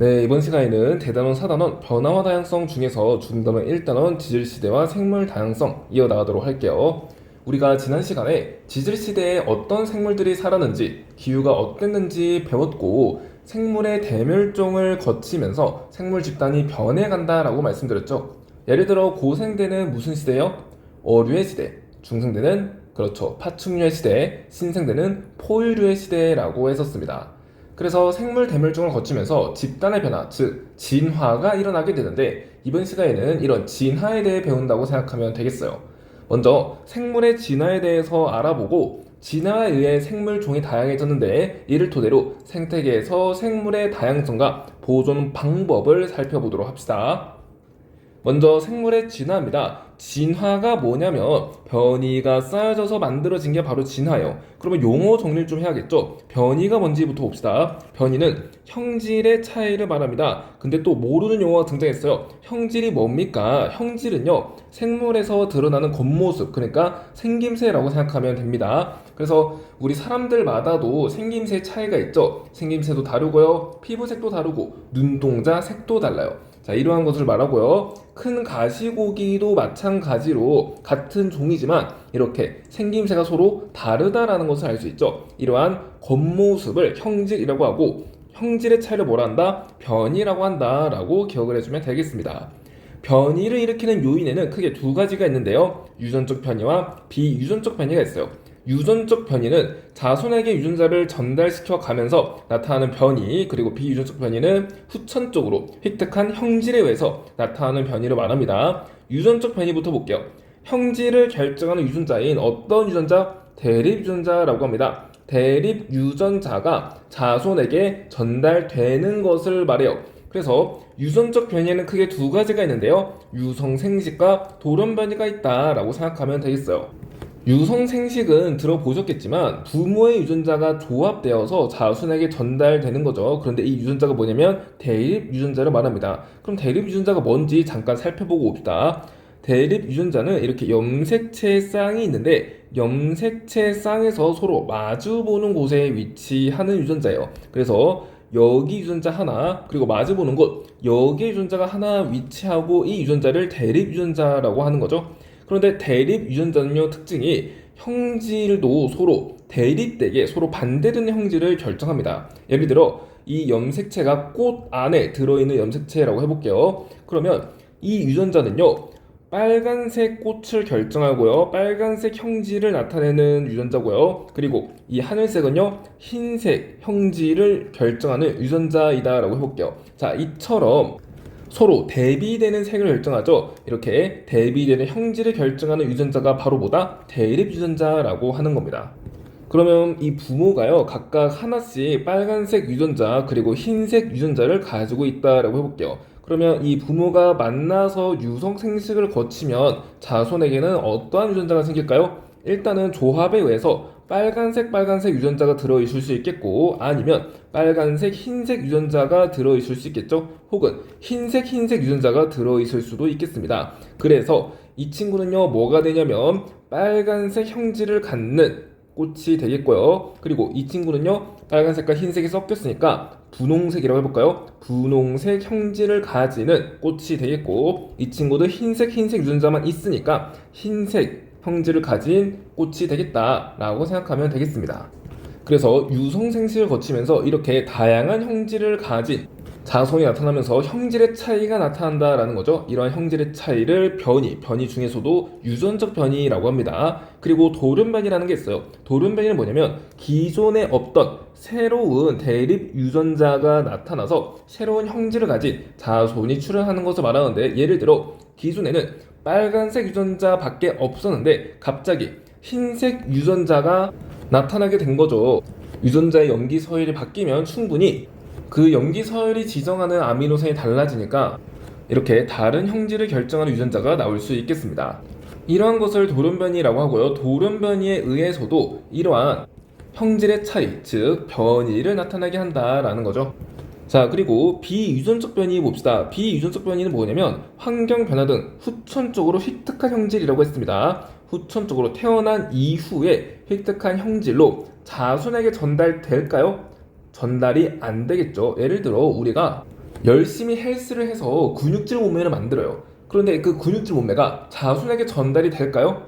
네, 이번 시간에는 대단원, 사단원, 변화와 다양성 중에서 중단원 1단원 지질시대와 생물 다양성 이어나가도록 할게요. 우리가 지난 시간에 지질시대에 어떤 생물들이 살았는지, 기후가 어땠는지 배웠고, 생물의 대멸종을 거치면서 생물 집단이 변해간다라고 말씀드렸죠. 예를 들어 고생대는 무슨 시대요? 어류의 시대, 중생대는 그렇죠 파충류의 시대, 신생대는 포유류의 시대라고 했었습니다. 그래서 생물 대멸종을 거치면서 집단의 변화, 즉 진화가 일어나게 되는데 이번 시간에는 이런 진화에 대해 배운다고 생각하면 되겠어요. 먼저 생물의 진화에 대해서 알아보고 진화에 의해 생물 종이 다양해졌는데 이를 토대로 생태계에서 생물의 다양성과 보존 방법을 살펴보도록 합시다. 먼저 생물의 진화입니다. 진화가 뭐냐면 변이가 쌓여져서 만들어진 게 바로 진화예요. 그러면 용어 정리를 좀 해야겠죠? 변이가 뭔지부터 봅시다. 변이는 형질의 차이를 말합니다. 근데 또 모르는 용어가 등장했어요. 형질이 뭡니까? 형질은요, 생물에서 드러나는 겉모습, 그러니까 생김새라고 생각하면 됩니다. 그래서 우리 사람들마다도 생김새 차이가 있죠. 생김새도 다르고요, 피부색도 다르고, 눈동자 색도 달라요. 자, 이러한 것을 말하고요. 큰 가시고기도 마찬가지로 같은 종이지만 이렇게 생김새가 서로 다르다라는 것을 알 수 있죠. 이러한 겉모습을 형질이라고 하고 형질의 차이를 뭐라 한다? 변이라고 한다라고 기억을 해주면 되겠습니다. 변이를 일으키는 요인에는 크게 두 가지가 있는데요. 유전적 변이와 비유전적 변이가 있어요. 유전적 변이는 자손에게 유전자를 전달시켜 가면서 나타나는 변이, 그리고 비유전적 변이는 후천적으로 획득한 형질에 의해서 나타나는 변이를 말합니다. 유전적 변이부터 볼게요. 형질을 결정하는 유전자인 어떤 유전자? 대립 유전자라고 합니다. 대립 유전자가 자손에게 전달되는 것을 말해요. 그래서 유전적 변이에는 크게 두 가지가 있는데요. 유성 생식과 돌연 변이가 있다라고 생각하면 되겠어요. 유성 생식은 들어보셨겠지만 부모의 유전자가 조합되어서 자손에게 전달되는 거죠. 그런데 이 유전자가 뭐냐면 대립 유전자를 말합니다. 그럼 대립 유전자가 뭔지 잠깐 살펴보고 옵시다. 대립 유전자는 이렇게 염색체 쌍이 있는데 염색체 쌍에서 서로 마주 보는 곳에 위치하는 유전자예요. 그래서 여기 유전자 하나 그리고 마주 보는 곳 여기 유전자가 하나 위치하고 이 유전자를 대립 유전자라고 하는 거죠. 그런데 대립 유전자는요 특징이 형질도 서로 대립되게 서로 반대되는 형질을 결정합니다. 예를 들어 이 염색체가 꽃 안에 들어있는 염색체라고 해볼게요. 그러면 이 유전자는요 빨간색 꽃을 결정하고요. 빨간색 형질을 나타내는 유전자고요. 그리고 이 하늘색은요. 흰색 형질을 결정하는 유전자이다라고 해볼게요. 자, 이처럼 서로 대비되는 색을 결정하죠. 이렇게 대비되는 형질을 결정하는 유전자가 바로 뭐다? 대립 유전자라고 하는 겁니다. 그러면 이 부모가요 각각 하나씩 빨간색 유전자 그리고 흰색 유전자를 가지고 있다라고 해볼게요. 그러면 이 부모가 만나서 유성 생식을 거치면 자손에게는 어떠한 유전자가 생길까요? 일단은 조합에 의해서 빨간색 빨간색 유전자가 들어 있을 수 있겠고 아니면 빨간색 흰색 유전자가 들어 있을 수 있겠죠. 혹은 흰색 흰색 유전자가 들어 있을 수도 있겠습니다. 그래서 이 친구는요 뭐가 되냐면 빨간색 형질을 갖는 꽃이 되겠고요. 그리고 이 친구는요 빨간색과 흰색이 섞였으니까 분홍색이라고 해볼까요? 분홍색 형질을 가지는 꽃이 되겠고 이 친구도 흰색 흰색 유전자만 있으니까 흰색 형질을 가진 꽃이 되겠다라고 생각하면 되겠습니다. 그래서 유성 생식을 거치면서 이렇게 다양한 형질을 가진 자손이 나타나면서 형질의 차이가 나타난다라는 거죠. 이러한 형질의 차이를 변이, 변이 중에서도 유전적 변이라고 합니다. 그리고 돌연변이라는 게 있어요. 돌연변이는 뭐냐면 기존에 없던 새로운 대립 유전자가 나타나서 새로운 형질을 가진 자손이 출현하는 것을 말하는데 예를 들어 기존에는 빨간색 유전자밖에 없었는데 갑자기 흰색 유전자가 나타나게 된 거죠. 유전자의 염기 서열이 바뀌면 충분히 그 염기 서열이 지정하는 아미노산이 달라지니까 이렇게 다른 형질을 결정하는 유전자가 나올 수 있겠습니다. 이러한 것을 돌연변이라고 하고요. 돌연변이에 의해서도 이러한 형질의 차이, 즉 변이를 나타나게 한다라는 거죠. 자, 그리고 비유전적 변이 봅시다. 비유전적 변이는 뭐냐면 환경 변화 등 후천적으로 획득한 형질이라고 했습니다. 후천적으로 태어난 이후에 획득한 형질로 자손에게 전달될까요? 전달이 안 되겠죠. 예를 들어 우리가 열심히 헬스를 해서 근육질 몸매를 만들어요. 그런데 그 근육질 몸매가 자손에게 전달이 될까요?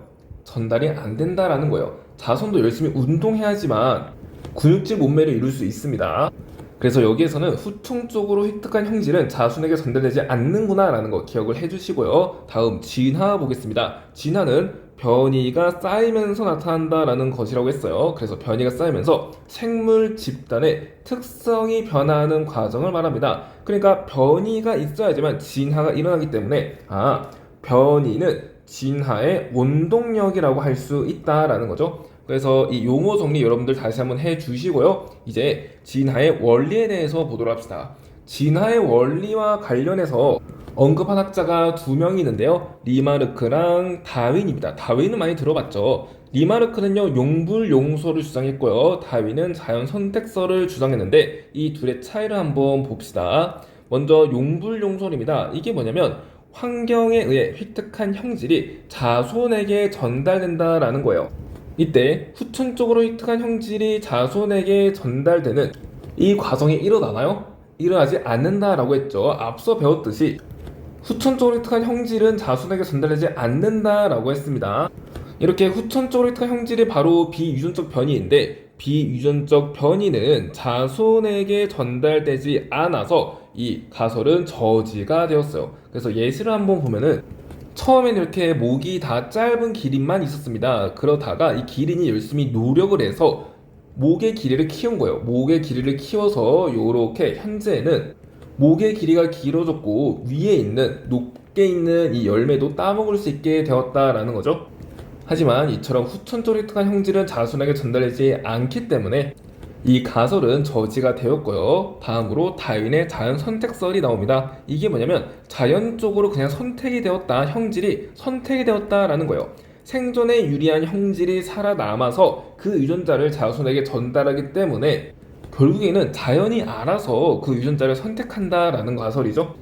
전달이 안 된다라는 거예요. 자손도 열심히 운동해야지만 근육질 몸매를 이룰 수 있습니다. 그래서 여기에서는 후충 쪽으로 획득한 형질은 자손에게 전달되지 않는구나라는 거 기억을 해주시고요. 다음 진화 보겠습니다. 진화는 변이가 쌓이면서 나타난다라는 것이라고 했어요. 그래서 변이가 쌓이면서 생물 집단의 특성이 변화하는 과정을 말합니다. 그러니까 변이가 있어야지만 진화가 일어나기 때문에 아 변이는 진화의 원동력이라고 할 수 있다라는 거죠. 그래서 이 용어 정리 여러분들 다시 한번 해 주시고요. 이제 진화의 원리에 대해서 보도록 합시다. 진화의 원리와 관련해서 언급한 학자가 두 명이 있는데요. 리마르크랑 다윈입니다. 다윈은 많이 들어봤죠. 리마르크는요 용불용소를 주장했고요. 다윈은 자연 선택설을 주장했는데 이 둘의 차이를 한번 봅시다. 먼저 용불 용설입니다. 이게 뭐냐면 환경에 의해 획득한 형질이 자손에게 전달된다라는 거예요. 이때 후천 쪽으로 획득한 형질이 자손에게 전달되는 이 과정이 일어나나요? 일어나지 않는다라고 했죠. 앞서 배웠듯이 후천 획득한 형질은 자손에게 전달되지 않는다라고 했습니다. 이렇게 후천 획득한 형질이 바로 비유전적 변이인데 비유전적 변이는 자손에게 전달되지 않아서 이 가설은 저지가 되었어요. 그래서 예시를 한번 보면은 처음엔 이렇게 목이 다 짧은 기린만 있었습니다. 그러다가 이 기린이 열심히 노력을 해서 목의 길이를 키운 거예요. 목의 길이를 키워서 이렇게 현재는 목의 길이가 길어졌고 위에 있는 높게 있는 이 열매도 따먹을 수 있게 되었다라는 거죠. 하지만 이처럼 후천조리특한 형질은 자손에게 전달되지 않기 때문에 이 가설은 저지가 되었고요. 다음으로 다윈의 자연 선택설이 나옵니다. 이게 뭐냐면 자연적으로 그냥 선택이 되었다, 형질이 선택이 되었다라는 거예요. 생존에 유리한 형질이 살아남아서 그 유전자를 자손에게 전달하기 때문에 결국에는 자연이 알아서 그 유전자를 선택한다라는 가설이죠.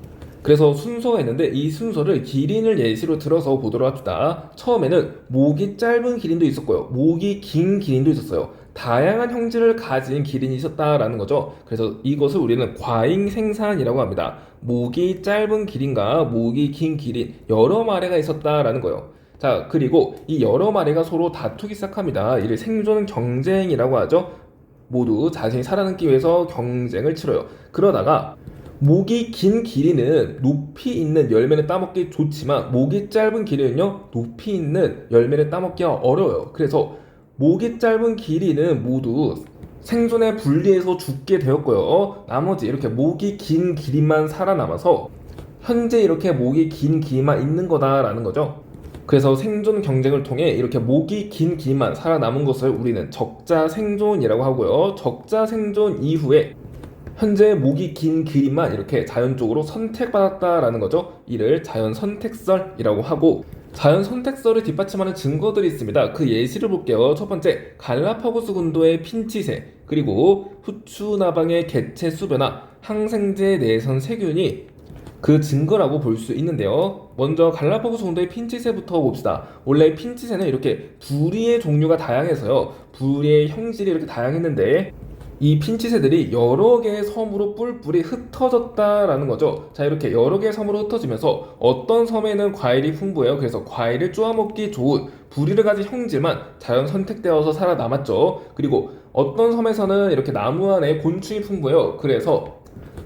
그래서 순서가 있는데 이 순서를 기린을 예시로 들어서 보도록 합시다. 처음에는 목이 짧은 기린도 있었고요. 목이 긴 기린도 있었어요. 다양한 형질을 가진 기린이 있었다라는 거죠. 그래서 이것을 우리는 과잉 생산이라고 합니다. 목이 짧은 기린과 목이 긴 기린 여러 마리가 있었다라는 거예요. 자, 그리고 이 여러 마리가 서로 다투기 시작합니다. 이를 생존 경쟁이라고 하죠. 모두 자신이 살아남기 위해서 경쟁을 치러요. 그러다가 목이 긴 기린은 높이 있는 열매를 따먹기 좋지만 목이 짧은 기린은요 높이 있는 열매를 따먹기가 어려워요. 그래서 목이 짧은 기린은 모두 생존에 불리해서 죽게 되었고요. 나머지 이렇게 목이 긴 기린만 살아남아서 현재 이렇게 목이 긴 기린만 있는 거다라는 거죠. 그래서 생존 경쟁을 통해 이렇게 목이 긴 기만 살아남은 것을 우리는 적자 생존이라고 하고요. 적자 생존 이후에 현재 목이 긴 기린만 이렇게 자연적으로 선택받았다라는 거죠. 이를 자연 선택설이라고 하고 자연 선택설을 뒷받침하는 증거들이 있습니다. 그 예시를 볼게요. 첫 번째, 갈라파고스 군도의 핀치새, 그리고 후추 나방의 개체 수변화, 항생제 내선 세균이 그 증거라고 볼 수 있는데요. 먼저 갈라파고스 정도의 핀치새부터 봅시다. 원래 핀치새는 이렇게 부리의 종류가 다양해서요. 부리의 형질이 이렇게 다양했는데 이 핀치새들이 여러 개의 섬으로 뿔뿔이 흩어졌다라는 거죠. 자, 이렇게 여러 개의 섬으로 흩어지면서 어떤 섬에는 과일이 풍부해요. 그래서 과일을 쪼아먹기 좋은 부리를 가진 형질만 자연 선택되어서 살아남았죠. 그리고 어떤 섬에서는 이렇게 나무 안에 곤충이 풍부해요. 그래서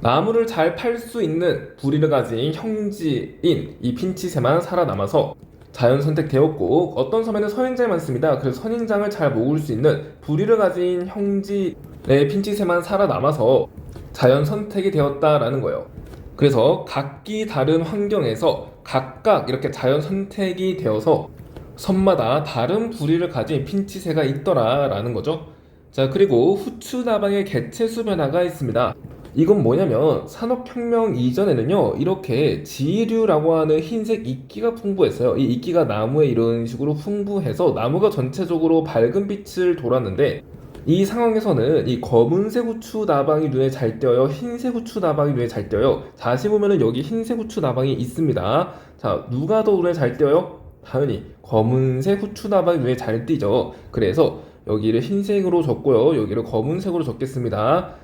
나무를 잘 팔 수 있는 부리를 가진 형지인 이 핀치새만 살아남아서 자연 선택되었고 어떤 섬에는 선인장이 많습니다. 그래서 선인장을 잘 먹을 수 있는 부리를 가진 형지의 핀치새만 살아남아서 자연 선택이 되었다라는 거예요. 그래서 각기 다른 환경에서 각각 이렇게 자연 선택이 되어서 섬마다 다른 부리를 가진 핀치새가 있더라라는 거죠. 자, 그리고 후추 나방의 개체수 변화가 있습니다. 이건 뭐냐면 산업혁명 이전에는요 이렇게 지류라고 하는 흰색 이끼가 풍부했어요. 이 이끼가 나무에 이런 식으로 풍부해서 나무가 전체적으로 밝은 빛을 돌았는데 이 상황에서는 이 검은색 후추 나방이 눈에 잘 띄어요. 흰색 후추 나방이 눈에 잘 띄어요. 다시 보면은 여기 흰색 후추 나방이 있습니다. 자 누가 더 눈에 잘 띄어요? 당연히 검은색 후추 나방이 눈에 잘 띄죠. 그래서 여기를 흰색으로 적고요. 여기를 검은색으로 적겠습니다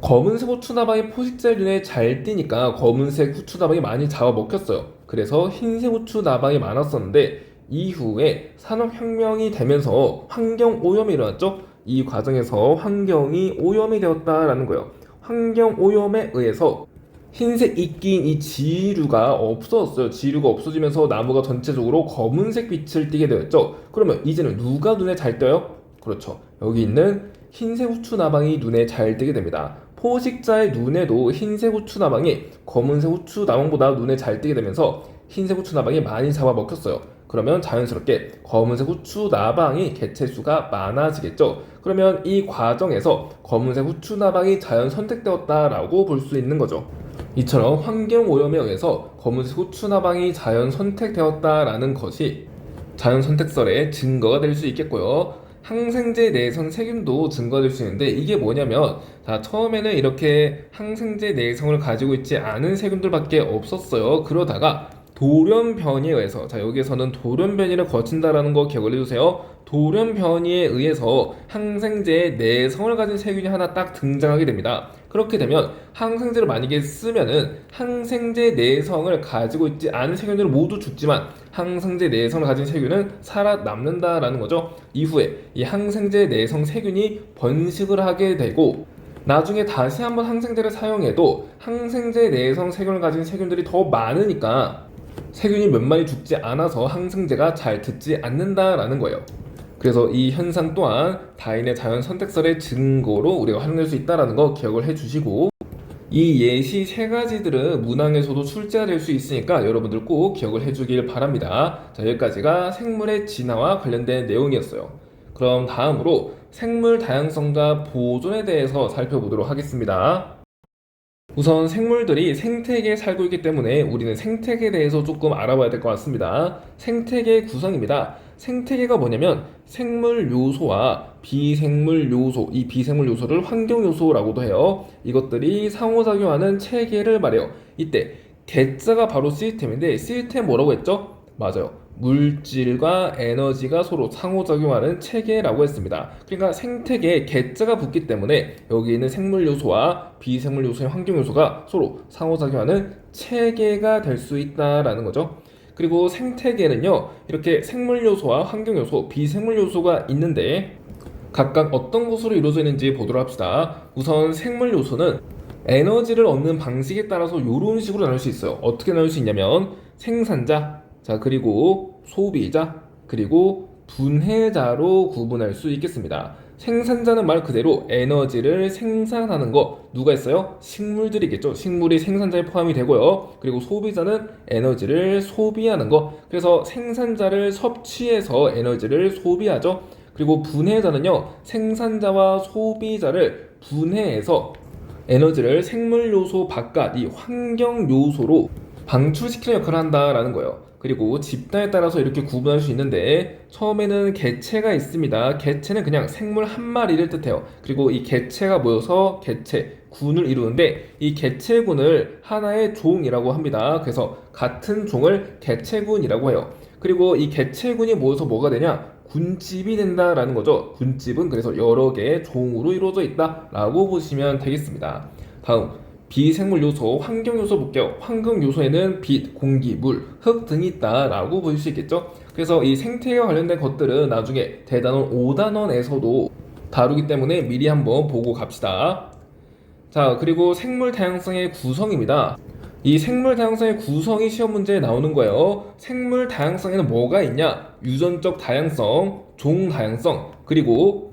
검은색 후추나방이 포식자의 눈에 잘 띄니까 검은색 후추나방이 많이 잡아먹혔어요. 그래서 흰색 후추나방이 많았었는데 이후에 산업혁명이 되면서 환경 오염이 일어났죠. 이 과정에서 환경이 오염이 되었다라는 거예요. 환경 오염에 의해서 흰색 이끼인 이 지류가 없어졌어요. 지류가 없어지면서 나무가 전체적으로 검은색 빛을 띠게 되었죠. 그러면 이제는 누가 눈에 잘 떠요? 그렇죠. 여기 있는 흰색 후추 나방이 눈에 잘 띄게 됩니다. 포식자의 눈에도 흰색 후추 나방이 검은색 후추 나방보다 눈에 잘 띄게 되면서 흰색 후추 나방이 많이 잡아먹혔어요. 그러면 자연스럽게 검은색 후추 나방이 개체수가 많아지겠죠. 그러면 이 과정에서 검은색 후추 나방이 자연 선택되었다라고 볼 수 있는 거죠. 이처럼 환경 오염에 의해서 검은색 후추 나방이 자연 선택되었다라는 것이 자연 선택설의 증거가 될 수 있겠고요. 항생제 내성 세균도 증거가 될 수 있는데 이게 뭐냐면 자 처음에는 이렇게 항생제 내성을 가지고 있지 않은 세균들밖에 없었어요. 그러다가 돌연 변이에 의해서 자 여기에서는 돌연 변이를 거친다라는 거 기억을 해주세요. 돌연 변이에 의해서 항생제의 내성을 가진 세균이 하나 딱 등장하게 됩니다. 그렇게 되면 항생제를 만약에 쓰면은 항생제 내성을 가지고 있지 않은 세균들은 모두 죽지만 항생제 내성을 가진 세균은 살아남는다라는 거죠. 이후에 이 항생제 내성 세균이 번식을 하게 되고 나중에 다시 한번 항생제를 사용해도 항생제 내성 세균을 가진 세균들이 더 많으니까 세균이 몇 마리 죽지 않아서 항생제가 잘 듣지 않는다라는 거예요. 그래서 이 현상 또한 다인의 자연 선택설의 증거로 우리가 활용될 수 있다는 거 기억을 해주시고 이 예시 세 가지들은 문항에서도 출제가 될 수 있으니까 여러분들 꼭 기억을 해주길 바랍니다. 자 여기까지가 생물의 진화와 관련된 내용이었어요. 그럼 다음으로 생물 다양성과 보존에 대해서 살펴보도록 하겠습니다. 우선 생물들이 생태계에 살고 있기 때문에 우리는 생태계에 대해서 조금 알아봐야 될 것 같습니다. 생태계 구성입니다. 생태계가 뭐냐면 생물 요소와 비생물 요소, 이 비생물 요소를 환경 요소라고도 해요. 이것들이 상호작용하는 체계를 말해요. 이때 개자가 바로 시스템인데 시스템 뭐라고 했죠? 맞아요. 물질과 에너지가 서로 상호작용하는 체계라고 했습니다. 그러니까 생태계에 개자가 붙기 때문에 여기 있는 생물 요소와 비생물 요소의 환경 요소가 서로 상호작용하는 체계가 될 수 있다라는 거죠. 그리고 생태계는요, 이렇게 생물 요소와 환경 요소, 비생물 요소가 있는데 각각 어떤 것으로 이루어져 있는지 보도록 합시다. 우선 생물 요소는 에너지를 얻는 방식에 따라서 이런 식으로 나눌 수 있어요. 어떻게 나눌 수 있냐면 생산자, 자 그리고 소비자, 그리고 분해자로 구분할 수 있겠습니다. 생산자는 말 그대로 에너지를 생산하는 거 누가 있어요? 식물들이겠죠. 식물이 생산자에 포함이 되고요. 그리고 소비자는 에너지를 소비하는 거. 그래서 생산자를 섭취해서 에너지를 소비하죠. 그리고 분해자는요. 생산자와 소비자를 분해해서 에너지를 생물 요소 바깥 이 환경 요소로 방출시키는 역할을 한다라는 거예요. 그리고 집단에 따라서 이렇게 구분할 수 있는데 처음에는 개체가 있습니다. 개체는 그냥 생물 한 마리를 뜻해요. 그리고 이 개체가 모여서 개체, 군을 이루는데 이 개체군을 하나의 종이라고 합니다. 그래서 같은 종을 개체군이라고 해요. 그리고 이 개체군이 모여서 뭐가 되냐? 군집이 된다라는 거죠. 군집은 그래서 여러 개의 종으로 이루어져 있다라고 보시면 되겠습니다. 다음 비생물 요소, 환경 요소 볼게요. 환경 요소에는 빛, 공기, 물, 흙 등이 있다라고 보실 수 있겠죠. 그래서 이 생태와 관련된 것들은 나중에 대단원 5단원에서도 다루기 때문에 미리 한번 보고 갑시다. 자, 그리고 생물 다양성의 구성입니다. 이 생물 다양성의 구성이 시험 문제에 나오는 거예요. 생물 다양성에는 뭐가 있냐? 유전적 다양성, 종 다양성, 그리고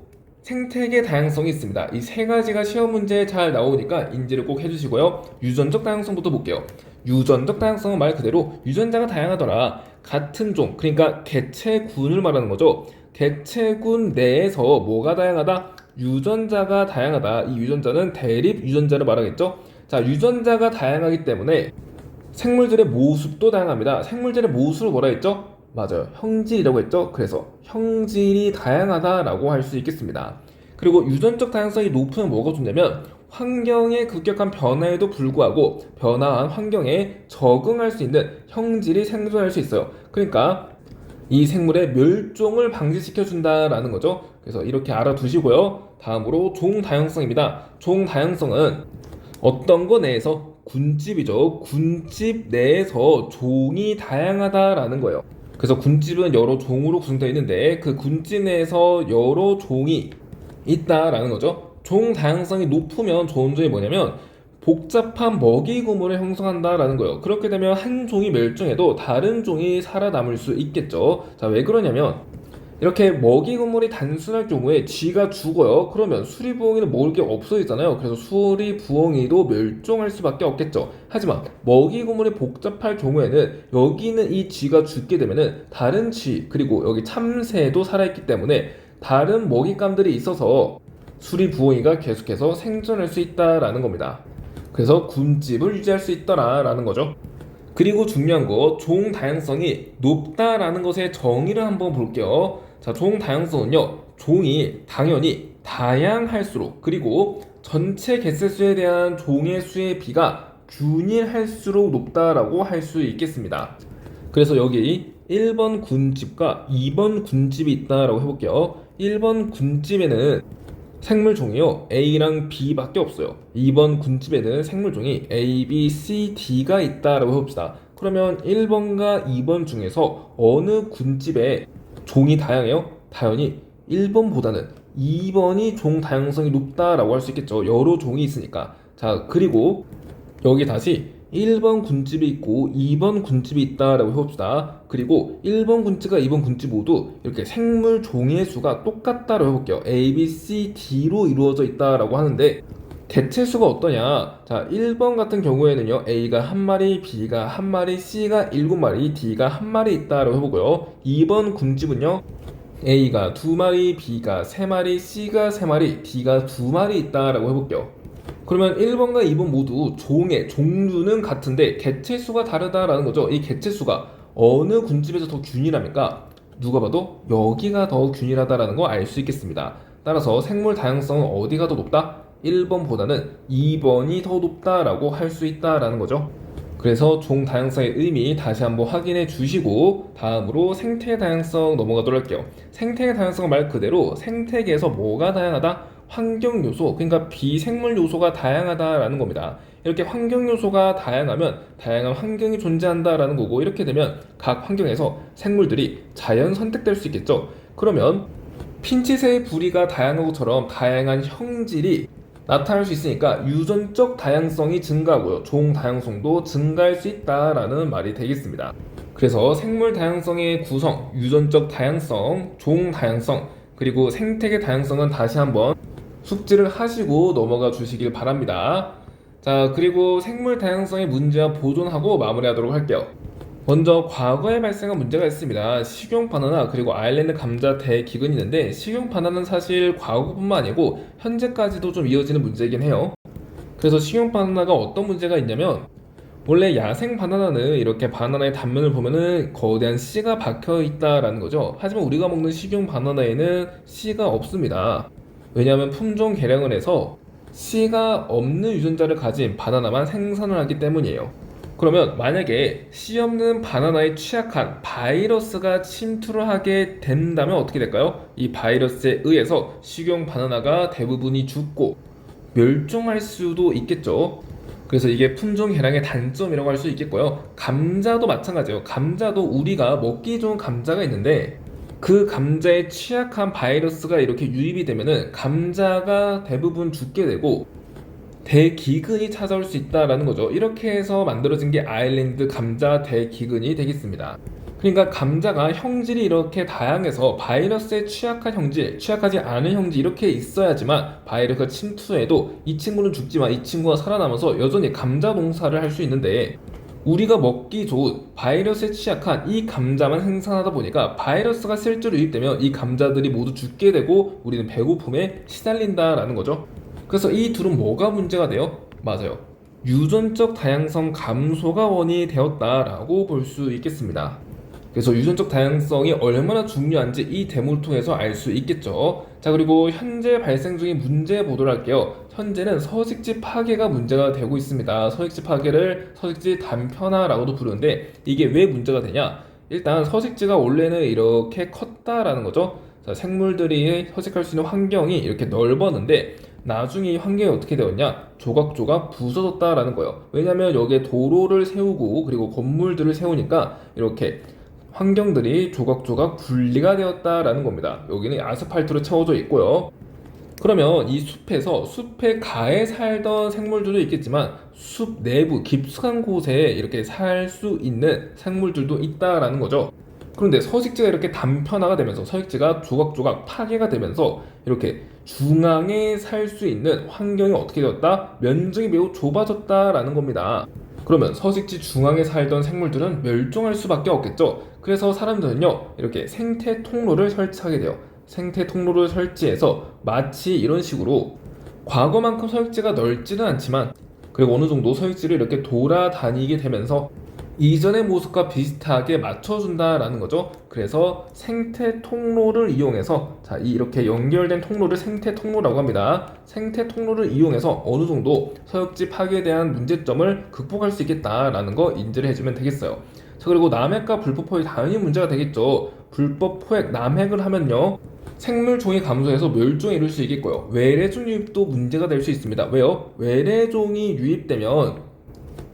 생태계 다양성이 있습니다. 이 세 가지가 시험 문제에 잘 나오니까 인지를 꼭 해주시고요. 유전적 다양성부터 볼게요. 유전적 다양성은 말 그대로 유전자가 다양하더라. 같은 종, 그러니까 개체군을 말하는 거죠. 개체군 내에서 뭐가 다양하다? 유전자가 다양하다. 이 유전자는 대립 유전자를 말하겠죠. 자, 유전자가 다양하기 때문에 생물들의 모습도 다양합니다. 생물들의 모습을 뭐라 했죠? 맞아요. 형질이라고 했죠? 그래서 형질이 다양하다라고 할 수 있겠습니다. 그리고 유전적 다양성이 높으면 뭐가 좋냐면 환경의 급격한 변화에도 불구하고 변화한 환경에 적응할 수 있는 형질이 생존할 수 있어요. 그러니까 이 생물의 멸종을 방지시켜 준다라는 거죠. 그래서 이렇게 알아두시고요. 다음으로 종 다양성입니다. 종 다양성은 어떤 거 내에서 군집이죠. 군집 내에서 종이 다양하다라는 거예요. 그래서 군집은 여러 종으로 구성되어 있는데 그 군집 내에서 여러 종이 있다라는 거죠. 종 다양성이 높으면 좋은 점이 뭐냐면 복잡한 먹이 구물을 형성한다라는 거예요. 그렇게 되면 한 종이 멸종해도 다른 종이 살아남을 수 있겠죠. 자, 왜 그러냐면 이렇게 먹이 구물이 단순할 경우에 쥐가 죽어요. 그러면 수리부엉이는 먹을 게 없어지잖아요. 그래서 수리부엉이도 멸종할 수밖에 없겠죠. 하지만 먹이 구물이 복잡할 경우에는 여기 있는 이 쥐가 죽게 되면은 다른 쥐 그리고 여기 참새도 살아있기 때문에 다른 먹잇감들이 있어서 수리부엉이가 계속해서 생존할 수 있다라는 겁니다. 그래서 군집을 유지할 수 있더라라는 거죠. 그리고 중요한 거, 종 다양성이 높다라는 것의 정의를 한번 볼게요. 자, 종 다양성은요, 종이 당연히 다양할수록, 그리고 전체 개체수에 대한 종의 수의 비가 균일할수록 높다라고 할 수 있겠습니다. 그래서 여기 1번 군집과 2번 군집이 있다라고 해볼게요. 1번 군집에는 생물 종이요 A랑 B밖에 없어요. 2번 군집에는 생물 종이 A, B, C, D가 있다라고 해봅시다. 그러면 1번과 2번 중에서 어느 군집에 종이 다양해요? 당연히 1번보다는 2번이 종 다양성이 높다라고 할 수 있겠죠. 여러 종이 있으니까. 자, 그리고 여기 다시 1번 군집이 있고 2번 군집이 있다라고 해봅시다. 그리고 1번 군집과 2번 군집 모두 이렇게 생물 종의 수가 똑같다라고 해볼게요. A, B, C, D로 이루어져 있다라고 하는데 개체 수가 어떠냐? 자, 1번 같은 경우에는요, A가 한 마리, B가 한 마리, C가 일곱 마리, D가 한 마리 있다라고 해보고요. 2번 군집은요, A가 두 마리, B가 세 마리, C가 세 마리, D가 두 마리 있다라고 해볼게요. 그러면 1번과 2번 모두 종의 종류는 같은데 개체 수가 다르다라는 거죠. 이 개체 수가 어느 군집에서 더 균일합니까? 누가 봐도 여기가 더 균일하다라는 거 알 수 있겠습니다. 따라서 생물 다양성은 어디가 더 높다? 1번보다는 2번이 더 높다라고 할 수 있다라는 거죠. 그래서 종 다양성의 의미 다시 한번 확인해 주시고 다음으로 생태 다양성 넘어가도록 할게요. 생태 다양성은 말 그대로 생태계에서 뭐가 다양하다? 환경 요소, 그러니까 비생물 요소가 다양하다라는 겁니다. 이렇게 환경 요소가 다양하면 다양한 환경이 존재한다라는 거고 이렇게 되면 각 환경에서 생물들이 자연 선택될 수 있겠죠. 그러면 핀치새의 부리가 다양한 것처럼 다양한 형질이 나타날 수 있으니까 유전적 다양성이 증가하고요. 종 다양성도 증가할 수 있다라는 말이 되겠습니다. 그래서 생물 다양성의 구성, 유전적 다양성, 종 다양성, 그리고 생태계 다양성은 다시 한번 숙지를 하시고 넘어가 주시길 바랍니다. 자, 그리고 생물 다양성의 문제와 보존하고 마무리하도록 할게요. 먼저 과거에 발생한 문제가 있습니다. 식용 바나나 그리고 아일랜드 감자 대기근이 있는데 식용 바나나는 사실 과거뿐만 아니고 현재까지도 좀 이어지는 문제이긴 해요. 그래서 식용 바나나가 어떤 문제가 있냐면 원래 야생 바나나는 이렇게 바나나의 단면을 보면은 거대한 씨가 박혀 있다라는 거죠. 하지만 우리가 먹는 식용 바나나에는 씨가 없습니다. 왜냐하면 품종 개량을 해서 씨가 없는 유전자를 가진 바나나만 생산을 하기 때문이에요. 그러면 만약에 씨 없는 바나나에 취약한 바이러스가 침투를 하게 된다면 어떻게 될까요? 이 바이러스에 의해서 식용 바나나가 대부분이 죽고 멸종할 수도 있겠죠. 그래서 이게 품종 개량의 단점이라고 할 수 있겠고요. 감자도 마찬가지예요. 감자도 우리가 먹기 좋은 감자가 있는데 그 감자에 취약한 바이러스가 이렇게 유입이 되면은 감자가 대부분 죽게 되고 대기근이 찾아올 수 있다라는 거죠. 이렇게 해서 만들어진 게 아일랜드 감자 대기근이 되겠습니다. 그러니까 감자가 형질이 이렇게 다양해서 바이러스에 취약한 형질, 취약하지 않은 형질 이렇게 있어야지만 바이러스가 침투해도 이 친구는 죽지만 이 친구가 살아남아서 여전히 감자 농사를 할 수 있는데 우리가 먹기 좋은 바이러스에 취약한 이 감자만 생산하다 보니까 바이러스가 실제로 유입되면 이 감자들이 모두 죽게 되고 우리는 배고픔에 시달린다라는 거죠. 그래서 이 둘은 뭐가 문제가 돼요? 맞아요. 유전적 다양성 감소가 원인이 되었다라고 볼 수 있겠습니다. 그래서 유전적 다양성이 얼마나 중요한지 이 데모를 통해서 알 수 있겠죠. 자, 그리고 현재 발생 중인 문제 보도록 할게요. 현재는 서식지 파괴가 문제가 되고 있습니다. 서식지 파괴를 서식지 단편화라고도 부르는데 이게 왜 문제가 되냐? 일단 서식지가 원래는 이렇게 컸다라는 거죠. 자, 생물들이 서식할 수 있는 환경이 이렇게 넓었는데 나중에 이 환경이 어떻게 되었냐? 조각조각 부서졌다라는 거예요. 왜냐하면 여기에 도로를 세우고 그리고 건물들을 세우니까 이렇게 환경들이 조각조각 분리가 되었다라는 겁니다. 여기는 아스팔트로 채워져 있고요. 그러면 이 숲에서 숲의 가에 살던 생물들도 있겠지만 숲 내부 깊숙한 곳에 이렇게 살 수 있는 생물들도 있다라는 거죠. 그런데 서식지가 이렇게 단편화가 되면서 서식지가 조각조각 파괴가 되면서 이렇게 중앙에 살 수 있는 환경이 어떻게 되었다? 면적이 매우 좁아졌다라는 겁니다. 그러면 서식지 중앙에 살던 생물들은 멸종할 수밖에 없겠죠. 그래서 사람들은요, 이렇게 생태 통로를 설치하게 돼요. 생태 통로를 설치해서 마치 이런 식으로 과거만큼 서식지가 넓지는 않지만 그리고 어느 정도 서식지를 이렇게 돌아다니게 되면서 이전의 모습과 비슷하게 맞춰준다라는 거죠. 그래서 생태 통로를 이용해서 자 이- 이렇게 연결된 통로를 생태 통로라고 합니다. 생태 통로를 이용해서 어느 정도 서역지 파괴에 대한 문제점을 극복할 수 있겠다라는 거 인지를 해주면 되겠어요. 자 그리고 남핵과 불법 포획 당연히 문제가 되겠죠. 불법 포획 남핵을 하면요. 생물 종이 감소해서 멸종에 이를 수 있겠고요. 외래종 유입도 문제가 될 수 있습니다. 왜요? 외래종이 유입되면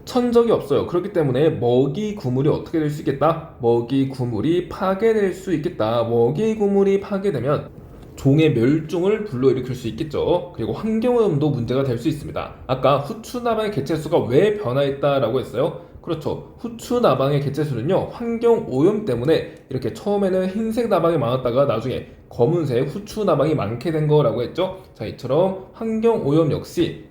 천 적이 없어요. 그렇기 때문에 먹이 구물이 어떻게 될 수 있겠다? 먹이 구물이 파괴될 수 있겠다. 먹이 구물이 파괴되면 종의 멸종을 불러일으킬 수 있겠죠. 그리고 환경오염도 문제가 될 수 있습니다. 아까 후추 나방의 개체수가 왜 변화했다라고 했어요? 그렇죠. 후추 나방의 개체수는요, 환경 오염 때문에 이렇게 처음에는 흰색 나방이 많았다가 나중에 검은색 후추 나방이 많게 된 거라고 했죠. 자, 이처럼 환경 오염 역시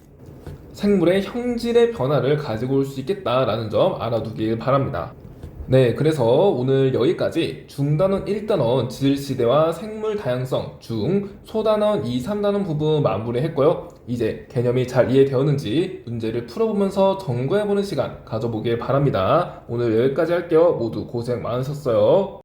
생물의 형질의 변화를 가지고 올 수 있겠다라는 점 알아두길 바랍니다. 네, 그래서 오늘 여기까지 중단원 1단원 지질시대와 생물 다양성 중 소단원 2, 3단원 부분 마무리했고요. 이제 개념이 잘 이해되었는지 문제를 풀어보면서 점검해보는 시간 가져보길 바랍니다. 오늘 여기까지 할게요. 모두 고생 많으셨어요.